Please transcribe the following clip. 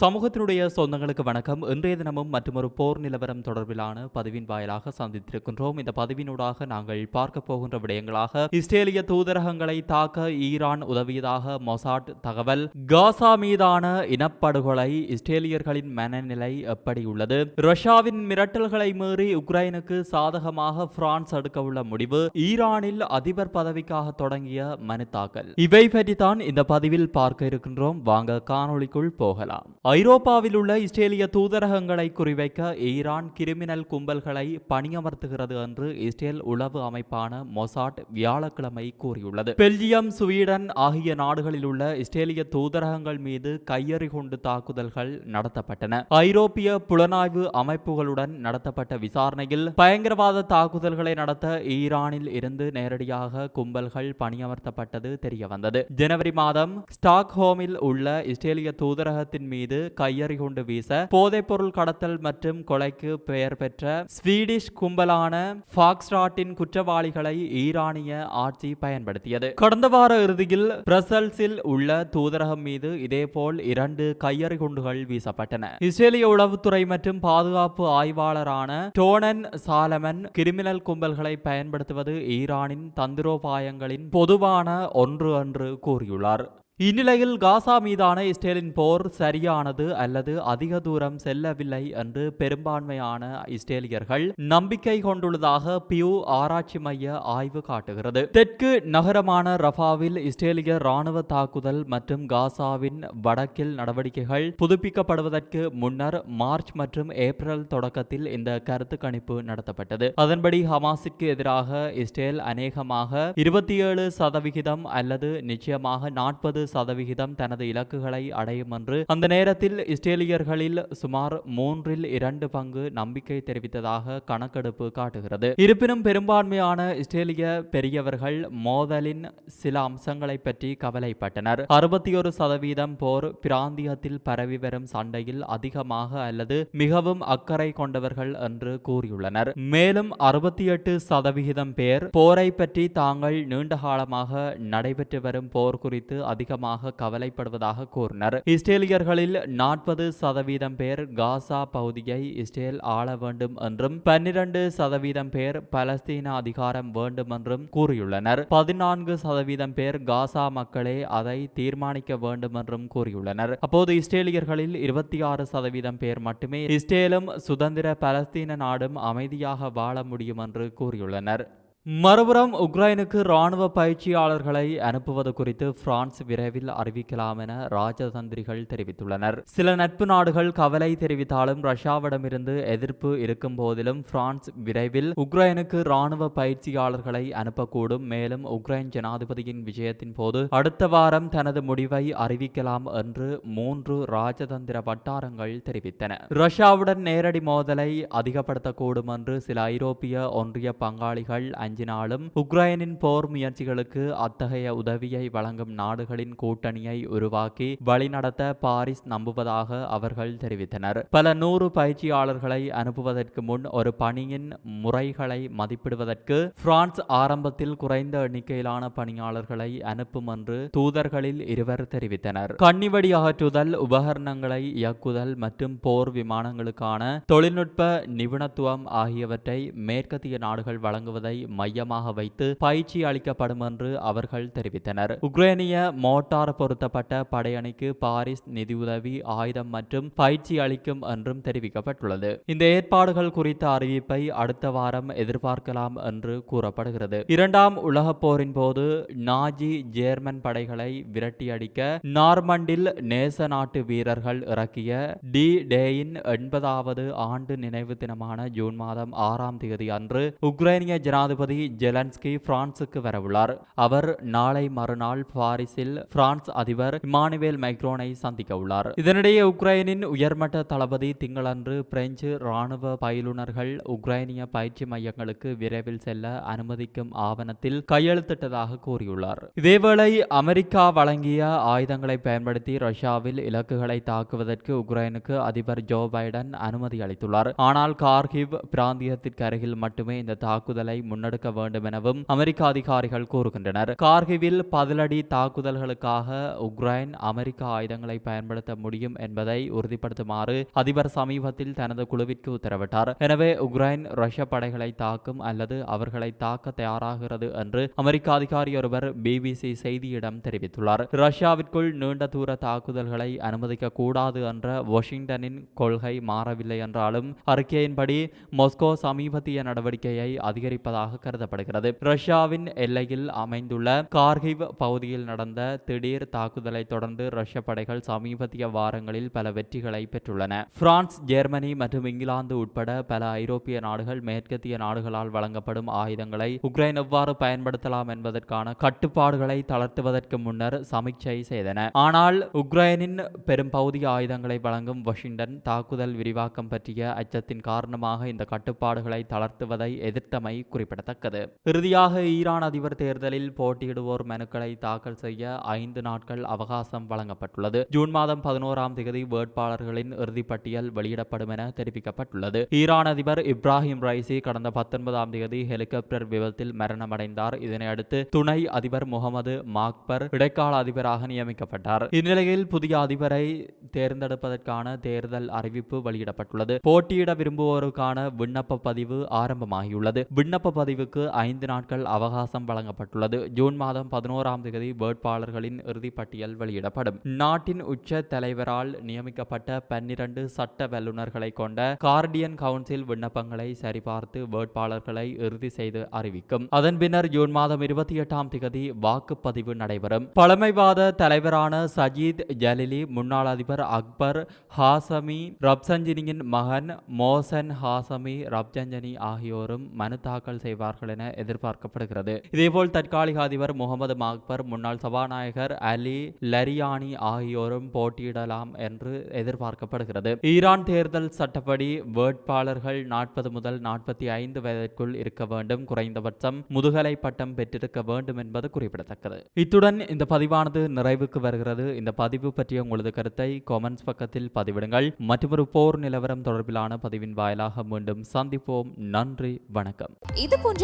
சமூகத்தினுடைய சொந்தங்களுக்கு வணக்கம். இன்றைய தினமும் மற்றொரு போர் நிலவரம் தொடர்பிலான பதிவின் வாயிலாக சந்தித்திருக்கின்றோம். இந்த பதிவினூடாக நாங்கள் பார்க்க போகின்ற விடயங்களாக இஸ்ரேலிய தூதரகங்களை தாக்க ஈரான் உதவியதாக மொசாட் தகவல். காசா மீதான இனப்படுகொலை இஸ்ரேலியர்களின் மனநிலை எப்படி உள்ளது? ரஷ்யாவின் மிரட்டல்களை மீறி உக்ரைனுக்கு சாதகமாக பிரான்ஸ் எடுக்கவுள்ள முடிவு. ஈரானில் அதிபர் பதவிக்காக தொடங்கிய மனு தாக்கல். இவை பற்றித்தான் இந்த பதிவில் பார்க்க இருக்கின்றோம். வாங்க காணொளிக்குள் போகலாம். ஐரோப்பாவில் உள்ள இஸ்ரேலிய தூதரகங்களை குறிவைக்க ஈரான் கிரிமினல் கும்பல்களை பணியமர்த்துகிறது என்று இஸ்ரேல் உளவு அமைப்பான மொசாட் வியாழக்கிழமை கூறியுள்ளது. பெல்ஜியம் ஸ்வீடன் ஆகிய நாடுகளில் உள்ள இஸ்ரேலிய தூதரகங்கள் மீது கையறி கொண்டு தாக்குதல்கள் நடத்தப்பட்டன. ஐரோப்பிய புலனாய்வு அமைப்புகளுடன் நடத்தப்பட்ட விசாரணையில் பயங்கரவாத தாக்குதல்களை நடத்த ஈரானில் இருந்து நேரடியாக கும்பல்கள் பணியமர்த்தப்பட்டது தெரியவந்தது. ஜனவரி மாதம் ஸ்டாக்ஹோமில் உள்ள இஸ்ரேலிய தூதரகத்தின் மீது கையறி கொண்டு வீச போதைப்பொருள் கடத்தல் மற்றும் கொலைக்கு பெயர் பெற்ற ஸ்வீடிஷ் கும்பலான ஃபாக்ஸ்ராட்டின் குற்றவாளிகளை ஈரானிய ஆட்சி பயன்படுத்தியது. கடந்த வார இறுதியில் பிரசல்ஸில் உள்ள தூதரகம் மீது இதேபோல் இரண்டு கையறி குண்டுகள் வீசப்பட்டன. இஸ்ரேலிய உளவுத்துறை மற்றும் பாதுகாப்பு ஆய்வாளரான டோனன் சாலமன் கிரிமினல் கும்பல்களை பயன்படுத்துவது ஈரானின் தந்திரோபாயங்களின் பொதுவான ஒன்று என்று கூறியுள்ளார். இந்நிலையில் காசா மீதான இஸ்ரேலின் போர் சரியானது அல்லது அதிக தூரம் செல்லவில்லை என்று பெரும்பான்மையான இஸ்ரேலியர்கள் நம்பிக்கை கொண்டுள்ளதாக பியூ ஆராய்ச்சி மைய ஆய்வு காட்டுகிறது. தெற்கு நகரமான ரஃபாவில் இஸ்ரேலிய ராணுவ தாக்குதல் மற்றும் காசாவின் வடக்கில் நடவடிக்கைகள் புதுப்பிக்கப்படுவதற்கு முன்னர் மார்ச் மற்றும் ஏப்ரல் தொடக்கத்தில் இந்த கருத்து கணிப்பு நடத்தப்பட்டது. அதன்படி ஹமாஸிற்கு எதிராக இஸ்ரேல் அநேகமாக இருபத்தி ஏழு சதவிகிதம் அல்லது நிச்சயமாக நாற்பது சதவிகிதம் தனது இலக்குகளை அடையும் என்று அந்த நேரத்தில் இஸ்ரேலியர்களில் சுமார் மூன்றில் இரண்டு பங்கு நம்பிக்கை தெரிவித்ததாக கணக்கெடுப்பு காட்டுகிறது. இருப்பினும் பெரும்பான்மையான இஸ்ரேலிய பெரியவர்கள் மோதலின் சில அம்சங்களை பற்றி கவலைப்பட்டனர். அறுபத்தி ஒரு சதவீதம் போர் பிராந்தியத்தில் பரவி வரும் சண்டையில் அதிகமாக அல்லது மிகவும் அக்கறை கொண்டவர்கள் என்று கூறியுள்ளனர். மேலும் அறுபத்தி எட்டு சதவிகிதம் பேர் போரை பற்றி தாங்கள் நீண்ட காலமாக நடைபெற்று வரும் போர் குறித்து அதிக அதிகமாக கவலைப்படுவதாக கூறினர். இஸ்ரேலியர்களில் நாற்பது சதவீதம் பேர் காசா பகுதியை இஸ்ரேல் ஆள வேண்டும் என்றும் பன்னிரண்டு சதவீதம் பேர் பலஸ்தீன அதிகாரம் வேண்டும் என்றும் கூறியுள்ளனர். பதினான்கு சதவீதம் பேர் காசா மக்களே அதை தீர்மானிக்க வேண்டும் என்றும் கூறியுள்ளனர். அப்போது இஸ்ரேலியர்களில் இருபத்தி ஆறு சதவீதம் பேர் மட்டுமே இஸ்ரேலும் சுதந்திர பலஸ்தீன நாடும் அமைதியாக வாழ முடியும் என்று கூறியுள்ளனர். மறுபுறம் உக்ரைனுக்கு ராணுவ பயிற்சியாளர்களை அனுப்புவது குறித்து பிரான்ஸ் விரைவில் அறிவிக்கலாம் என ராஜதந்திரிகள் தெரிவித்துள்ளனர். சில நட்பு நாடுகள் கவலை தெரிவித்தாலும் ரஷ்யாவிடமிருந்து எதிர்ப்பு இருக்கும் போதிலும் பிரான்ஸ் விரைவில் உக்ரைனுக்கு ராணுவ பயிற்சியாளர்களை அனுப்பக்கூடும். மேலும் உக்ரைன் ஜனாதிபதியின் விஜயத்தின் போது அடுத்த வாரம் தனது முடிவை அறிவிக்கலாம் என்று மூன்று ராஜதந்திர வட்டாரங்கள் தெரிவித்தன. ரஷ்யாவுடன் நேரடி மோதலை அதிகப்படுத்தக்கூடும் என்று சில ஐரோப்பிய ஒன்றிய பங்காளிகள் அஞ்சினாலும் உக்ரைனின் போர் முயற்சிகளுக்கு அத்தகைய உதவியை வழங்கும் நாடுகளின் கூட்டணியை உருவாக்கி வழிநடத்த பாரிஸ் நம்புவதாக அவர்கள் தெரிவித்தனர். பல நூறு பயிற்சியாளர்களை அனுப்புவதற்கு முன் ஒரு பணியின் முறைகளை மதிப்பிடுவதற்கு பிரான்ஸ் ஆரம்பத்தில் குறைந்த எண்ணிக்கையிலான பணியாளர்களை அனுப்பும் என்று தூதர்களில் இருவர் தெரிவித்தனர். கண்ணிவடி அகற்றுதல் உபகரணங்களை இயக்குதல் மற்றும் போர் விமானங்களுக்கான தொழில்நுட்ப நிபுணத்துவம் ஆகியவற்றை மேற்கத்திய நாடுகள் வழங்குவதை மையமாக வைத்து பயிற்சி அளிக்கப்படும் என்று அவர்கள் தெரிவித்தனர். உக்ரைனிய மோட்டார் பொருத்தப்பட்ட படையணிக்கு பாரிஸ் நிதியுதவி ஆயுதம் மற்றும் பயிற்சி அளிக்கும் என்றும் தெரிவிக்கப்பட்டுள்ளது. இந்த ஏற்பாடுகள் குறித்த அறிவிப்பை அடுத்த வாரம் எதிர்பார்க்கலாம் என்று கூறப்படுகிறது. இரண்டாம் உலக போரின் போது நாஜி ஜேர்மன் படைகளை விரட்டியடிக்க நார்மண்டில் நேச நாட்டு வீரர்கள் இறக்கிய டி டேயின் எண்பதாவது ஆண்டு நினைவு தினமான ஜூன் மாதம் ஆறாம் தேதி அன்று உக்ரைனிய ஜனாதிபதி ஜெலன்ஸ்கி பிரான்சுக்கு வரவுள்ளார். அவர் நாளை மறுநாள் பாரிஸில் பிரான்ஸ் அதிபர் இமானுவேல் மைக்ரோனை சந்திக்க உள்ளார். இதனிடையே உக்ரைனின் உயர்மட்ட தளபதி திங்களன்று பிரெஞ்சு ராணுவ பயிலுனர்கள் உக்ரைனிய பயிற்சி மையங்களுக்கு விரைவில் செல்ல அனுமதிக்கும் ஆவணத்தில் கையெழுத்திட்டதாக கூறியுள்ளார். இதேவேளை அமெரிக்கா வழங்கிய ஆயுதங்களை பயன்படுத்தி ரஷ்யாவில் இலக்குகளை தாக்குவதற்கு உக்ரைனுக்கு அதிபர் ஜோ பைடன் அனுமதி அளித்துள்ளார். ஆனால் கார்கிவ் பிராந்தியத்திற்கு அருகில் மட்டுமே இந்த தாக்குதலை முன்னெடுக்க முன்னெடுக்க வேண்டும் எனவும் அமெரிக்க அதிகாரிகள் கூறுகின்றனர். கார்கிவில் பதிலடி தாக்குதல்களுக்காக உக்ரைன் அமெரிக்க ஆயுதங்களை பயன்படுத்த முடியும் என்பதை உறுதிப்படுத்துமாறு அதிபர் சமீபத்தில் தனது குழுவிற்கு உத்தரவிட்டார். எனவே உக்ரைன் ரஷ்ய படைகளை தாக்கும் அல்லது அவர்களை தாக்க தயாராகிறது என்று அமெரிக்க அதிகாரி ஒருவர் பிபிசி செய்தியிடம் தெரிவித்துள்ளார். ரஷ்யாவிற்குள் நீண்ட தூர தாக்குதல்களை அனுமதிக்க கூடாது என்ற வாஷிங்டனின் கொள்கை மாறவில்லை என்றாலும் அறிக்கையின்படி மொஸ்கோ சமீபத்திய நடவடிக்கையை அதிகரிப்பதாக கருதப்படுகிறது ரஷ்யாவின் எல்லையில் அமைந்துள்ள கார்கிவ் பகுதியில் நடந்த திடீர் தாக்குதலை தொடர்ந்து ரஷ்ய படைகள் சமீபத்திய வாரங்களில் பல வெற்றிகளை பெற்றுள்ளன. பிரான்ஸ் ஜெர்மனி மற்றும் இங்கிலாந்து உட்பட பல ஐரோப்பிய நாடுகள் மேற்கத்திய நாடுகளால் வழங்கப்படும் ஆயுதங்களை உக்ரைன் எவ்வாறு பயன்படுத்தலாம் என்பதற்கான கட்டுப்பாடுகளை தளர்த்துவதற்கு முன்னர் சமீட்சை செய்தன. ஆனால் உக்ரைனின் பெரும் பகுதி ஆயுதங்களை வழங்கும் வாஷிங்டன் தாக்குதல் விரிவாக்கம் பற்றிய அச்சத்தின் காரணமாக இந்த கட்டுப்பாடுகளை தளர்த்துவதை எதிர்த்தமை குறிப்பிடத்தக்கது. இறுதியாக ஈரான் அதிபர் தேர்தலில் போட்டியிடுவோர் மனுக்களை தாக்கல் செய்ய ஐந்து நாட்கள் அவகாசம் வழங்கப்பட்டுள்ளது. ஜூன் மாதம் பதினோராம் தேதி வேட்பாளர்களின் இறுதிப்பட்டியல் வெளியிடப்படும் என தெரிவிக்கப்பட்டுள்ளது. ஈரான் அதிபர் இப்ராஹிம் ரைசி கடந்த பத்தொன்பதாம் தேதி ஹெலிகாப்டர் விபத்தில் மரணமடைந்தார். இதனையடுத்து துணை அதிபர் முகமது மாக்பர் இடைக்கால அதிபராக நியமிக்கப்பட்டார். இந்நிலையில் புதிய அதிபரை தேர்ந்தெடுப்பதற்கான தேர்தல் அறிவிப்பு வெளியிடப்பட்டுள்ளது. போட்டியிட விரும்புவோருக்கான விண்ணப்ப பதிவு ஆரம்பமாகியுள்ளது. விண்ணப்ப பதிவு தேர்வுக்கு ஐந்து நாட்கள் அவகாசம் வழங்கப்பட்டுள்ளது. ஜூன் மாதம் பதினோராம் தேதி வேட்பாளர்களின் இறுதிப்பட்டியல் வெளியிடப்படும். நாட்டின் உச்ச தலைவரால் நியமிக்கப்பட்ட பன்னிரண்டு சட்ட வல்லுநர்களை கொண்ட கார்டியன் கவுன்சில் விண்ணப்பங்களை சரிபார்த்து வேட்பாளர்களை இறுதி செய்து அறிவிக்கும். அதன் பின்னர் ஜூன் மாதம் இருபத்தி எட்டாம் தேதி வாக்குப்பதிவு நடைபெறும். பழமைவாத தலைவரான சஜீத் ஜலிலி முன்னாள் அதிபர் அக்பர் ஹாசமி ரப்சஞ்சினியின் மகன் மோசன் ஹாசமி ரப்ஜஞ்சனி ஆகியோரும் மனு தாக்கல் செய்வார் செய்வார்கள் என எதிர்பார்க்கப்படுகிறது. இதேபோல் தற்காலிக அதிபர் முகமது மாக்பர் முன்னாள் சபாநாயகர் அலி லரியானி ஆகியோரும் போட்டியிடலாம் என்று எதிர்பார்க்கப்படுகிறது. ஈரான் தேர்தல் சட்டப்படி வேட்பாளர்கள் நாற்பது முதல் நாற்பத்தி ஐந்து வயதிற்குள் இருக்க வேண்டும். குறைந்தபட்சம் முதுகலை பட்டம் பெற்றிருக்க வேண்டும் என்பது குறிப்பிடத்தக்கது. இத்துடன் இந்த பதிவானது நிறைவுக்கு வருகிறது. இந்த பதிவு பற்றிய உங்களது கருத்தை கொமெண்ட்ஸ் பக்கத்தில் பதிவிடுங்கள். மற்றொரு போர் நிலவரம் தொடர்பிலான பதிவின் வாயிலாக மீண்டும் சந்திப்போம். நன்றி வணக்கம். இது போன்ற